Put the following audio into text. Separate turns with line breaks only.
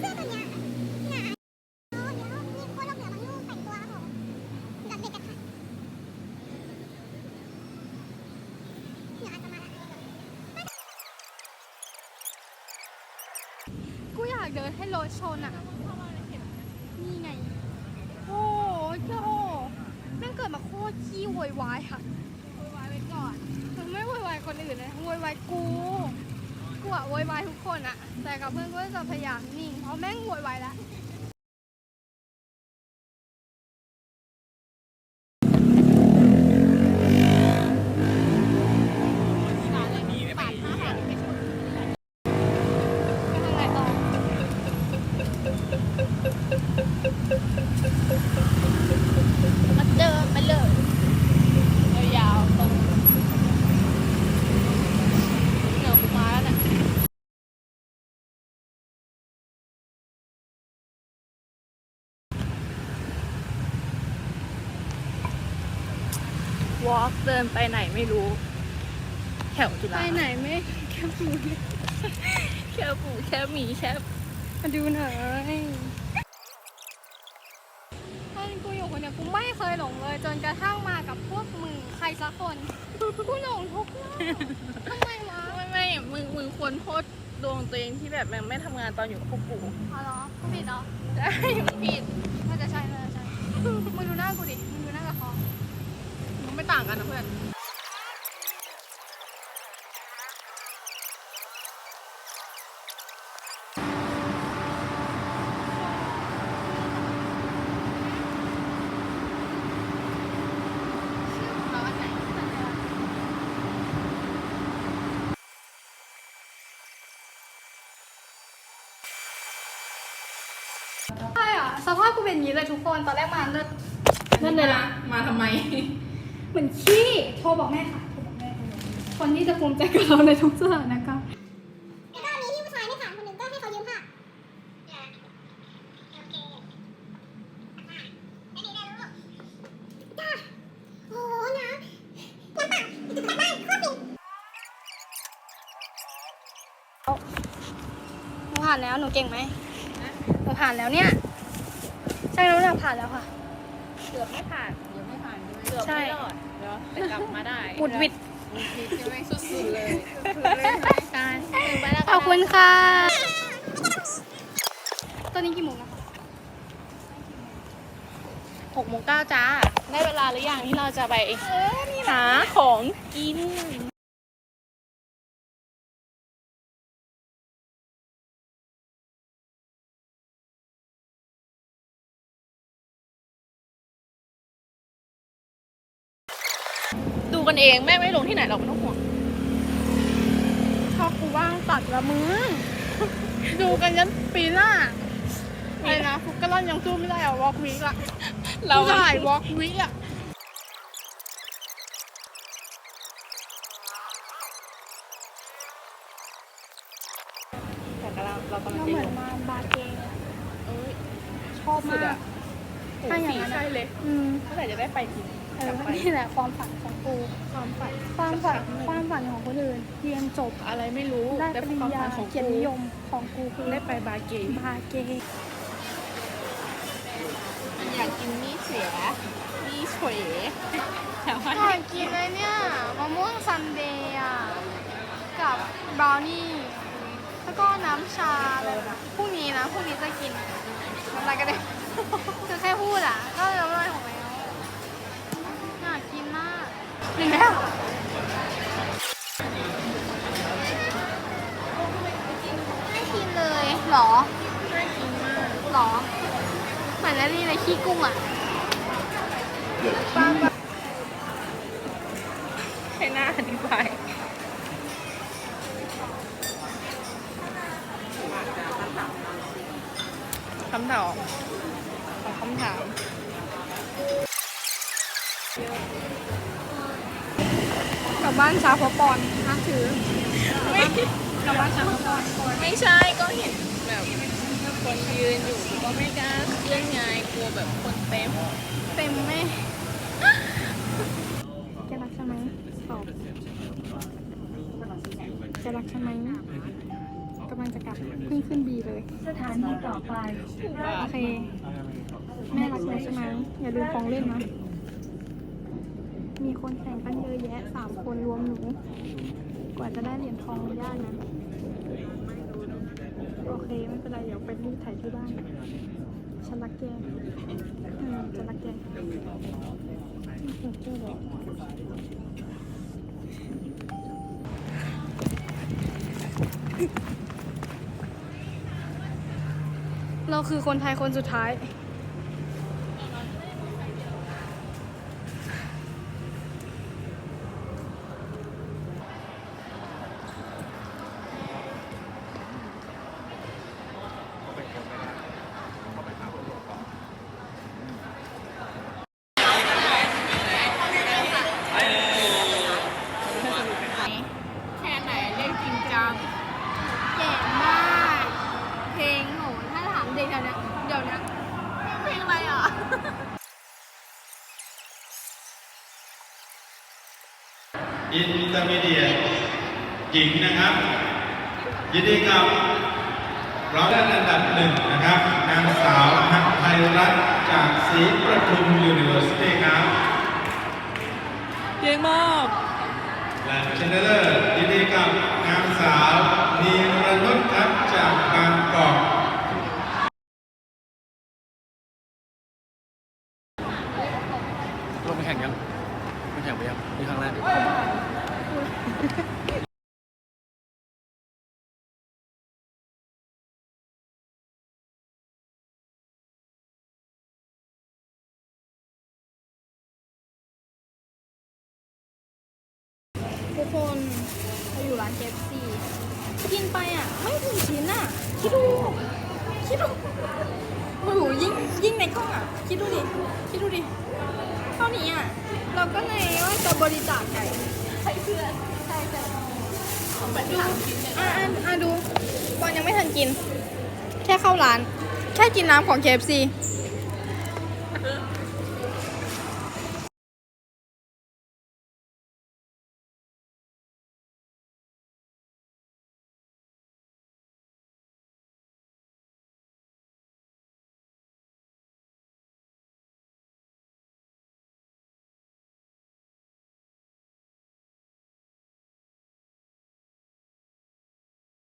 กูอยากเดินให้รถชนอะ นี่ไง โอ้ยโอ้แม่งเกิดมาโคตรขี้โวยวายค่ะโวยวายไปก่อนมึงไม่โวยวายคนอื่นเลยโวยวายกู กูอะโวยวายทุกคนอะ แต่กับเพื่อนก็จะพยายามนิ่ง เพราแม่งหวยวายแล้ว
วอล์กเดินไปไหนไม่รู้ แถวจุ
ไป
ฬา
ไหนไม่แค่ปูเนี่ย
แค่ปูแค่หมีแค่
มาดูหน่อยตอนกูอยู่คนเดียวกูไม่เคยหลงเลย จนกระทั่งมากับพวกมึงใครสักคนกูหลงทุกรอบทำไมวะ
ไม่ไม่มึงมึงควรโทษดวงตัวเองที่แบบมันไม่ทำงานตอนอยู่กับพวกกู
อ๋อเหรอกูผิดเหรอ
ได้มึงผิด
น่าจะใช่น่าจะใช่มึงดูหน้ากูดิมึงดูหน้ากับคอ
มึง ไม่ต่างกันนะเพื่อน
ร้อนไหนใช่อะสภาพกูเป็นอย่างนี้เลยทุกคน ตอนแรกมาเลิศ
นั่นเลยละมาทำไม
เห มือนขี้โทรบอกแม่ค่ะโทรบอกแม่ คนที่จะภูมิใจกับเราในทุกสถานการณ์
แล้วก็มีที่ผู้ชายไม่ผ่านคนหนึ่งก็ให้เขายืมผ้าโอเคไม่มีได้ลูกจ้าโอ้โหนะน้ำเปล่าจากบ้านโคตรฟิน
หนูผ่านแล้วหนูเก่งไหมหนูผ่านแล้วเนี่ยใช่แล้วเนี่ยผ่านแล้วค่ะ
เกือบไม่ผ่าน เกือบไม่ผ่านเกือบไม่รอด เนาะแต่กลับมาได้
บุดหวิด
บุดหวิดใช่ไหมสุดๆเลยการถึงไปแล้ว
ขอบคุณค่ะ ตอนนี้กี่โมงแล้วคะ
หกโมงเก้าจ้า ได้เวลาหรือยังที่เราจะไปหาของกิน กันเองแม่ไม่ลงที่ไหนหรอกไม่ต้องห่วง
ชอบกูว่างตัดละมึงดูกันยันปีหน้าอะไรนะฟุกกะล่อนยังสู้ไม่ได้อะวอล์กวีกอะ
เรา
เราถ่ายวอล์กวีกอะ
แต่กำลังเรากำลัง
เรา
จะ
เหมื
ล
อน
ง
มาบาร์เกง
เอ้ย
ชอบ
สุด
มา
อะ
ก
โอ้
ถ้าอย่าง
สี
นั้นอะ
ใช่เลย
อืม
เมื่อไหร่จะได้ไปที
เอก
ลั
อบ
ไป
นี่แหละความฝันของกู
ความฝัน
ความฝัน
สักครั้งหนึ่ง
ความฝันของคนอื่นเรียนจบ
อะไรไม่รู้
ได้
แต่
ป
ค
ริญ
วาม
ญา
ฝันของ
เกียรตินิยมของกูคือ
ได้ไปบาร์เกย์
บาร์เกง
อยากกินนี่เสียนี่เฉวยแต่ว่า
อยากกินเลยเนี่ยมะม่วงซันเดย์อะกับบราวนี่ แล้วก็น้ำชาอะไรแบบพรุ่งนี้นะพรุ่งนี้จะกินน้ำลายก็ได้คือแค่พูดอะ ก็น้ำลายของแล้ว หนึ่งแล้วไม่กินเลยเหรอ
น่ากินมาก
เหรอเหมือนแล้วนี่เลยขี้กุ้งอะ
ให้หน้าอธิบายคำตอบของคำถาม
บ้านชาพปอนนะถือ
ไม่
กลับบ้านชาพปอน
ไม่ใช่ก็เห็นแบบคนยืนอยู่ก็ไม่กล้าเคลื่อนไงกลัวแบบคนเต็ม
เต็มไหมแกรักใช่ไหมตอบแกรักใช่ไหมกำลังจะกลับเพิ่งขึ้นบีเลย
สถานีต่อไป
โอเค แม่รักหนูใช่ไหมอย่าลืมของเล่นนะ มีคนแข่งกันเยอะแยะสามคนรวมหนู กว่าจะได้เหรียญทองยากนะ โอเค ไม่เป็นไร เดี๋ยวไปรีดไถที่บ้านฉันรักแกอืมฉันรักแกฉันเชื่อเลยเราคือคนไทยคนสุดท้าย
แค่ไหนเรียกจริงจัง
แก่มาก เพลงโหถ้าถามเด็กแถวเนี้ยเดี๋ยวเนี้ย
เพลงอะไรอะ
อินเตอร์มีเดียหญิงนะครับ ยินดีกับร้องได้อันดับหนึ่งนะครับ นางสาวพักไทยรัตน์จากศรีประทุมยูนิเวอร์ซิตี้ครับ
เก่งมาก
และชนะเลิศยินดีกับนางสาวนีรนุช
ทุกคนเราอยู่ร้าน KFC กินไปอะ ไม่ถึงชิ้นอะ คิดดู คิดดูโอ้โหยิ่งยิ่งในกล้องอะ คิดดูดิ คิดดูดิเท่านี้อะ เราก็เลยว่าจะบริจาคไก่
ให้เพื่อน
ใช่ใช่
เอาไปทำกินเนี่ย
อะอะอะดูบอลยังไม่ทันกิน แค่เข้าร้าน แค่กินน้ำของ KFC